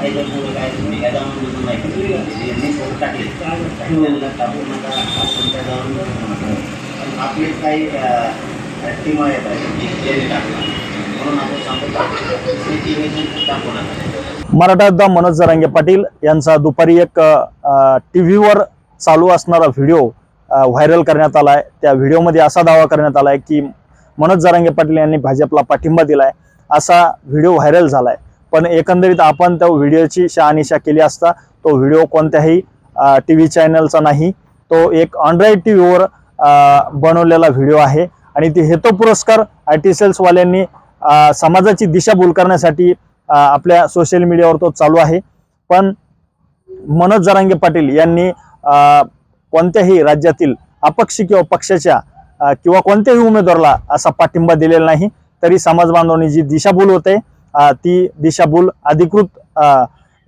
काही काय तुम्ही नाही यांनी टाकले नका आपण पण आपले काही आहेत टाकला म्हणून आपण सांगतो टाकू नका मराठा योद्धा मनोज जरांगे पाटील यांचा दुपारी एक टी व्हीवर चालू असणारा व्हिडिओ व्हायरल करण्यात आला आहे. त्या व्हिडिओमध्ये असा दावा करण्यात आला आहे की मनोज जरांगे पाटील यांनी भाजपला पाठिंबा दिलाय. असा व्हिडिओ व्हायरल झाला आहे पण एकंदरीत आपण त्या व्हिडिओची शहानिशा केली असता तो व्हिडिओ कोणत्याही टी व्ही चॅनलचा नाही. तो एक ऑनलाईन टी व्हीवर बनवलेला व्हिडिओ आहे. आणि ते हेतो पुरस्कार आय टी सेल्सवाल्यांनी समाजाची दिशाभूल करण्यासाठी आपल्या सोशल मीडियावर तो चालू आहे. पण मनोज जरांगे पाटील यांनी कोणत्याही राज्यातील अपक्ष किंवा पक्षाच्या किंवा कोणत्याही उमेदवाराला असा पाठिंबा दिलेला नाही तरी समाज बांधवांनी जी दिशाभूल होते ती दिशाभूल अधिकृत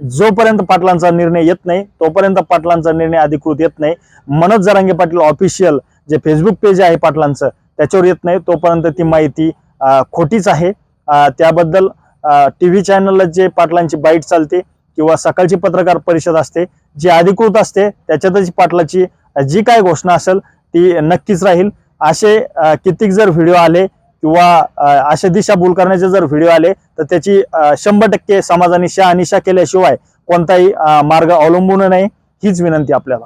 जोपर्यंत पाटलांचा निर्णय येत नाही तोपर्यंत पाटलांचा निर्णय अधिकृत येत नाही. मनोज जरांगे पाटील ऑफिशियल जे फेसबुक पेज आहे पाटलांचं त्याच्यावर येत नाही. तोपर्यंत ती माहिती खोटीच आहे. त्याबद्दल टी व्ही चॅनलला जे पाटलांची बाईट चालते किंवा सकाळची पत्रकार परिषद असते जी अधिकृत असते त्याच्यातच पाटलाची जी काय घोषणा असेल ती नक्कीच राहील. असे कित्येक जर व्हिडिओ आले किंवा अ, अशा दिशाभूल करण्याचे जर व्हिडिओ आले तर त्याची शंभर टक्के समाजाने शहानिशा केल्याशिवाय कोणताही मार्ग अवलंबून नाही. हीच विनंती आपल्याला.